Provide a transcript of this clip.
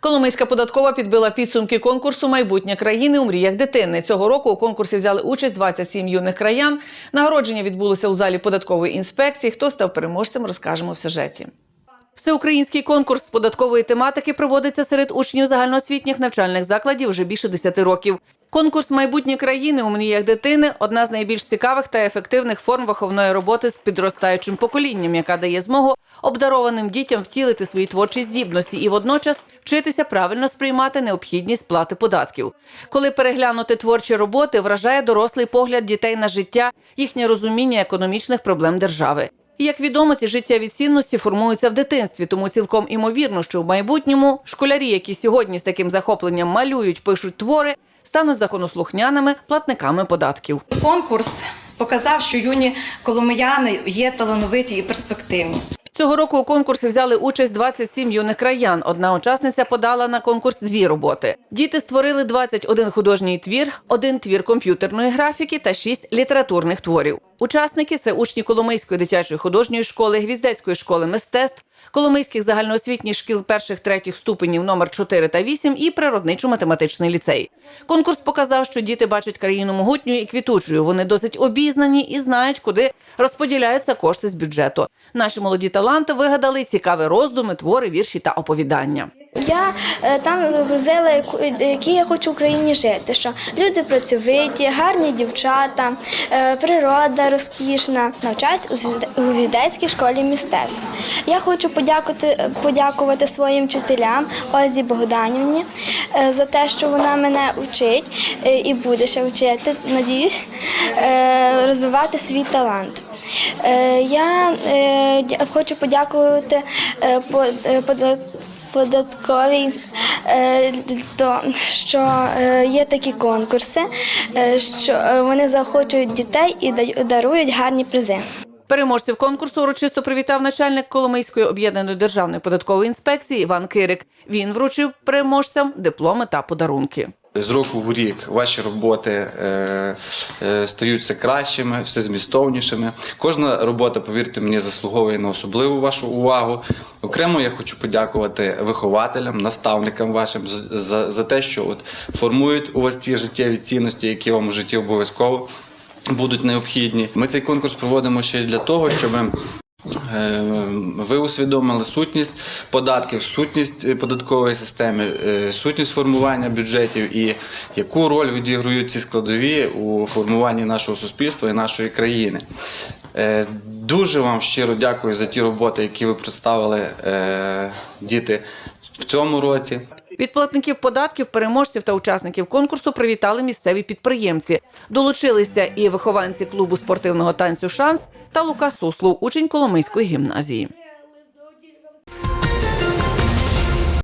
Коломийська податкова підбила підсумки конкурсу Майбутнє країни у мріях дитини. Цього року у конкурсі взяли участь 27 юних краян. Нагородження відбулося у залі податкової інспекції. Хто став переможцем, розкажемо в сюжеті. Всеукраїнський конкурс з податкової тематики проводиться серед учнів загальноосвітніх навчальних закладів вже більше 10 років. Конкурс майбутнє країни у мріях дитини одна з найбільш цікавих та ефективних форм виховної роботи з підростаючим поколінням, яка дає змогу обдарованим дітям втілити свої творчі здібності і водночас вчитися правильно сприймати необхідність сплати податків. Коли переглянути творчі роботи, вражає дорослий погляд дітей на життя, їхнє розуміння економічних проблем держави. І, як відомо, ці життєві цінності формуються в дитинстві, тому цілком імовірно, що в майбутньому школярі, які сьогодні з таким захопленням малюють, пишуть твори, стануть законослухняними платниками податків. Конкурс показав, що юні коломияни є талановиті і перспективні. Цього року у конкурсі взяли участь 27 юних краян. Одна учасниця подала на конкурс дві роботи. Діти створили 21 художній твір, один твір комп'ютерної графіки та шість літературних творів. Учасники це учні Коломийської дитячої художньої школи, Гвіздецької школи мистецтв, Коломийських загальноосвітніх шкіл перших третіх ступенів номер 4 та 8 і природничо-математичний ліцей. Конкурс показав, що діти бачать країну могутньою і квітучою. Вони досить обізнані і знають, куди розподіляються кошти з бюджету. Наші молоді таланти вигадали цікаві роздуми, твори, вірші та оповідання. Я е, там загрузила, яку- які я хочу в Україні жити. Що люди працьовиті, гарні дівчата, е, природа розкішна. Навчаюсь у Відецькій школі мистецтв. Я хочу подякувати, подякувати своїм вчителям Озі Богданівні е, за те, що вона мене вчить е, і буде ще вчити, надіюсь, е, розвивати свій талант. Е, Я е, хочу подякувати е, е, податковій, е, то, що е, є такі конкурси, е, що вони заохочують дітей і дарують гарні призи. Переможців конкурсу урочисто привітав начальник Коломийської об'єднаної державної податкової інспекції Іван Кирик. Він вручив переможцям дипломи та подарунки. З року в рік ваші роботи е, е, стають все кращими, все змістовнішими. Кожна робота, повірте мені, заслуговує на особливу вашу увагу. Окремо я хочу подякувати вихователям, наставникам вашим за, за, те, що от формують у вас ті життєві цінності, які вам у житті обов'язково будуть необхідні. Ми цей конкурс проводимо ще для того, щоб Ви усвідомили сутність податків, сутність е, податкової системи, е, сутність формування бюджетів і яку роль відіграють ці складові у формуванні нашого суспільства і нашої країни. Е, Дуже вам щиро дякую за ті роботи, які ви представили е, діти в цьому році. Від платників податків, переможців та учасників конкурсу привітали місцеві підприємці. Долучилися і вихованці клубу спортивного танцю Шанс та Лука Суслов, учень Коломийської гімназії.